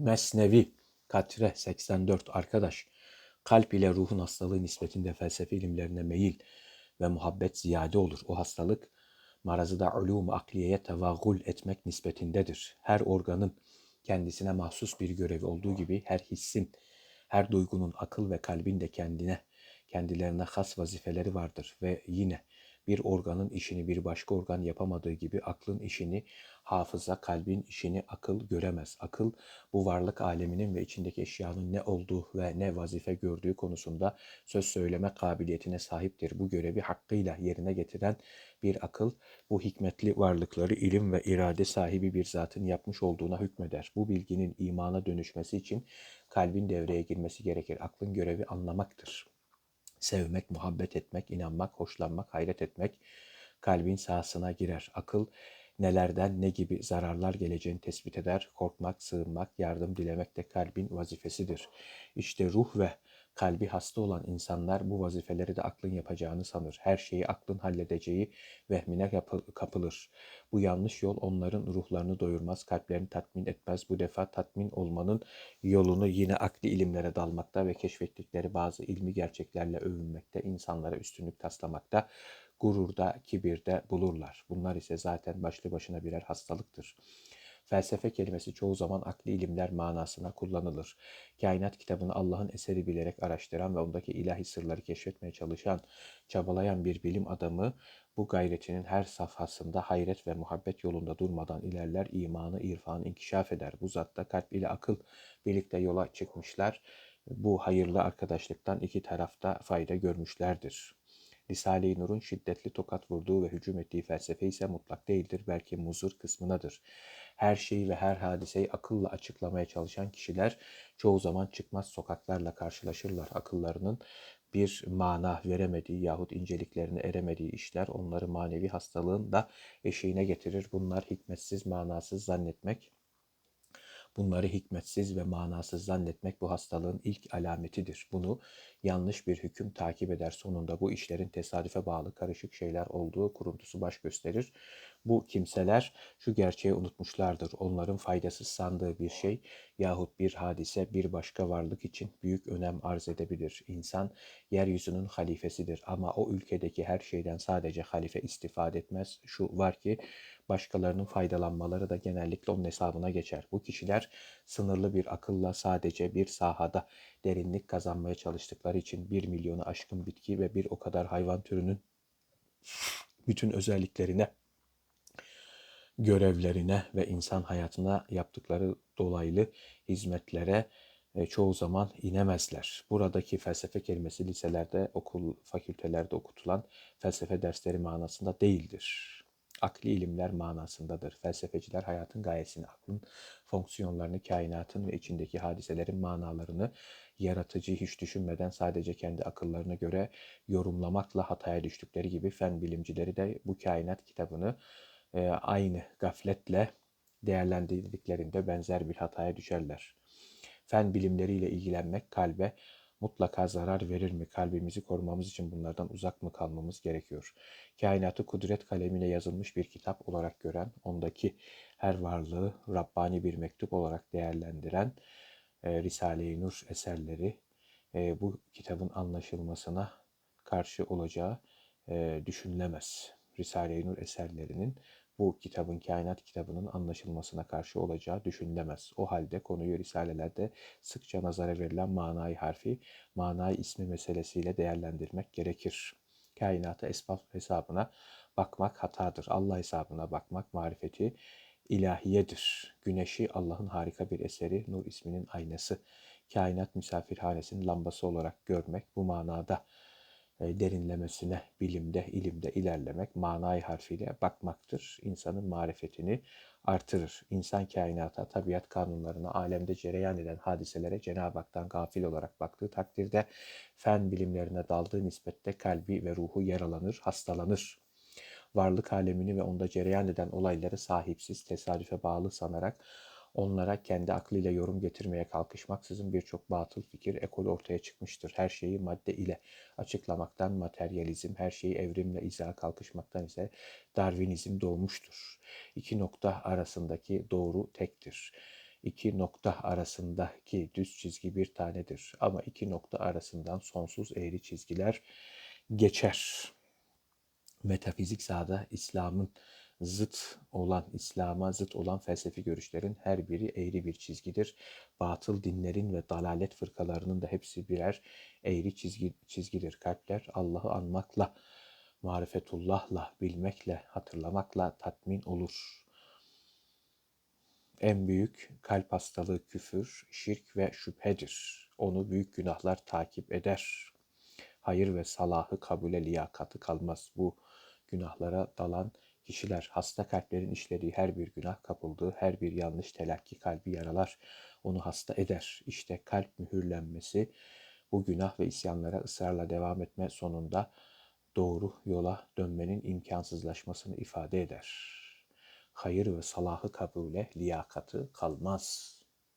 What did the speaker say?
Mesnevi Katre 84 arkadaş kalp ile ruhun hastalığı nispetinde felsefe ilimlerine meyil ve muhabbet ziyade olur. O hastalık marazı da ulûm akliyeye tevagul etmek nispetindedir. Her organın kendisine mahsus bir görevi olduğu gibi her hissin, her duygunun akıl ve kalbin de kendine, kendilerine has vazifeleri vardır ve yine bir organın işini bir başka organ yapamadığı gibi aklın işini hafıza, kalbin işini akıl göremez. Akıl bu varlık aleminin ve içindeki eşyanın ne olduğu ve ne vazife gördüğü konusunda söz söyleme kabiliyetine sahiptir. Bu görevi hakkıyla yerine getiren bir akıl bu hikmetli varlıkları ilim ve irade sahibi bir zatın yapmış olduğuna hükmeder. Bu bilginin imana dönüşmesi için kalbin devreye girmesi gerekir. Aklın görevi anlamaktır sevmek, muhabbet etmek, inanmak, hoşlanmak, hayret etmek kalbin sahasına girer. Akıl nelerden ne gibi zararlar geleceğini tespit eder. Korkmak, sığınmak, yardım dilemek de kalbin vazifesidir. İşte ruh ve kalbi hasta olan insanlar bu vazifeleri de aklın yapacağını sanır. Her şeyi aklın halledeceği vehmine kapılır. Bu yanlış yol onların ruhlarını doyurmaz, kalplerini tatmin etmez. Bu defa tatmin olmanın yolunu yine akli ilimlere dalmakta ve keşfettikleri bazı ilmi gerçeklerle övünmekte, insanlara üstünlük taslamakta, gururda, kibirde bulurlar. Bunlar ise zaten başlı başına birer hastalıktır. Felsefe kelimesi çoğu zaman akli ilimler manasına kullanılır. Kainat kitabını Allah'ın eseri bilerek araştıran ve ondaki ilahi sırları keşfetmeye çalışan, çabalayan bir bilim adamı bu gayretinin her safhasında hayret ve muhabbet yolunda durmadan ilerler, imanı, irfanı inkişaf eder. Bu zatta kalp ile akıl birlikte yola çıkmışlar. Bu hayırlı arkadaşlıktan iki tarafta fayda görmüşlerdir. Risale-i Nur'un şiddetli tokat vurduğu ve hücum ettiği felsefe ise mutlak değildir, belki muzur kısmınadır her şeyi ve her hadiseyi akılla açıklamaya çalışan kişiler çoğu zaman çıkmaz sokaklarla karşılaşırlar. Akıllarının bir mana veremediği yahut inceliklerine eremediği işler onları manevi hastalığın da eşiğine getirir. Bunlar hikmetsiz, manasız zannetmek, Bunları hikmetsiz ve manasız zannetmek bu hastalığın ilk alametidir. Bunu yanlış bir hüküm takip eder. Sonunda bu işlerin tesadüfe bağlı karışık şeyler olduğu kuruntusu baş gösterir. Bu kimseler şu gerçeği unutmuşlardır. Onların faydasız sandığı bir şey yahut bir hadise bir başka varlık için büyük önem arz edebilir. İnsan yeryüzünün halifesidir ama o ülkedeki her şeyden sadece halife istifade etmez. Şu var ki başkalarının faydalanmaları da genellikle onun hesabına geçer. Bu kişiler sınırlı bir akılla sadece bir sahada derinlik kazanmaya çalıştıkları için bir milyonu aşkın bitki ve bir o kadar hayvan türünün bütün özelliklerine görevlerine ve insan hayatına yaptıkları dolaylı hizmetlere e, çoğu zaman inemezler. Buradaki felsefe kelimesi liselerde, okul, fakültelerde okutulan felsefe dersleri manasında değildir. Akli ilimler manasındadır. Felsefeciler hayatın gayesini, aklın fonksiyonlarını, kainatın ve içindeki hadiselerin manalarını yaratıcı hiç düşünmeden sadece kendi akıllarına göre yorumlamakla hataya düştükleri gibi fen bilimcileri de bu kainat kitabını e, aynı gafletle değerlendirdiklerinde benzer bir hataya düşerler. Fen bilimleriyle ilgilenmek kalbe mutlaka zarar verir mi? Kalbimizi korumamız için bunlardan uzak mı kalmamız gerekiyor? Kainatı kudret kalemiyle yazılmış bir kitap olarak gören, ondaki her varlığı Rabbani bir mektup olarak değerlendiren e, Risale-i Nur eserleri e, bu kitabın anlaşılmasına karşı olacağı e, düşünülemez. Risale-i Nur eserlerinin bu kitabın, kainat kitabının anlaşılmasına karşı olacağı düşünülemez. O halde konuyu risalelerde sıkça nazara verilen manayı harfi, manayı ismi meselesiyle değerlendirmek gerekir. Kainata esbab hesabına bakmak hatadır. Allah hesabına bakmak marifeti ilahiyedir. Güneşi Allah'ın harika bir eseri, Nur isminin aynası. Kainat misafirhanesinin lambası olarak görmek bu manada derinlemesine bilimde, ilimde ilerlemek manayı harfiyle bakmaktır. İnsanın marifetini artırır. İnsan kainata, tabiat kanunlarına, alemde cereyan eden hadiselere Cenab-ı Hak'tan gafil olarak baktığı takdirde fen bilimlerine daldığı nispette kalbi ve ruhu yaralanır, hastalanır. Varlık alemini ve onda cereyan eden olayları sahipsiz, tesadüfe bağlı sanarak onlara kendi aklıyla yorum getirmeye kalkışmaksızın birçok batıl fikir ekol ortaya çıkmıştır. Her şeyi madde ile açıklamaktan materyalizm, her şeyi evrimle izaha kalkışmaktan ise Darwinizm doğmuştur. İki nokta arasındaki doğru tektir. iki nokta arasındaki düz çizgi bir tanedir. Ama iki nokta arasından sonsuz eğri çizgiler geçer. Metafizik sahada İslam'ın zıt olan, İslam'a zıt olan felsefi görüşlerin her biri eğri bir çizgidir. Batıl dinlerin ve dalalet fırkalarının da hepsi birer eğri çizgi, çizgidir. Kalpler Allah'ı anmakla, marifetullahla, bilmekle, hatırlamakla tatmin olur. En büyük kalp hastalığı küfür, şirk ve şüphedir. Onu büyük günahlar takip eder. Hayır ve salahı kabule liyakatı kalmaz. Bu günahlara dalan kişiler hasta kalplerin işlediği her bir günah kapıldığı her bir yanlış telakki kalbi yaralar. Onu hasta eder. İşte kalp mühürlenmesi bu günah ve isyanlara ısrarla devam etme sonunda doğru yola dönmenin imkansızlaşmasını ifade eder. Hayır ve salahı kabule liyakatı kalmaz.''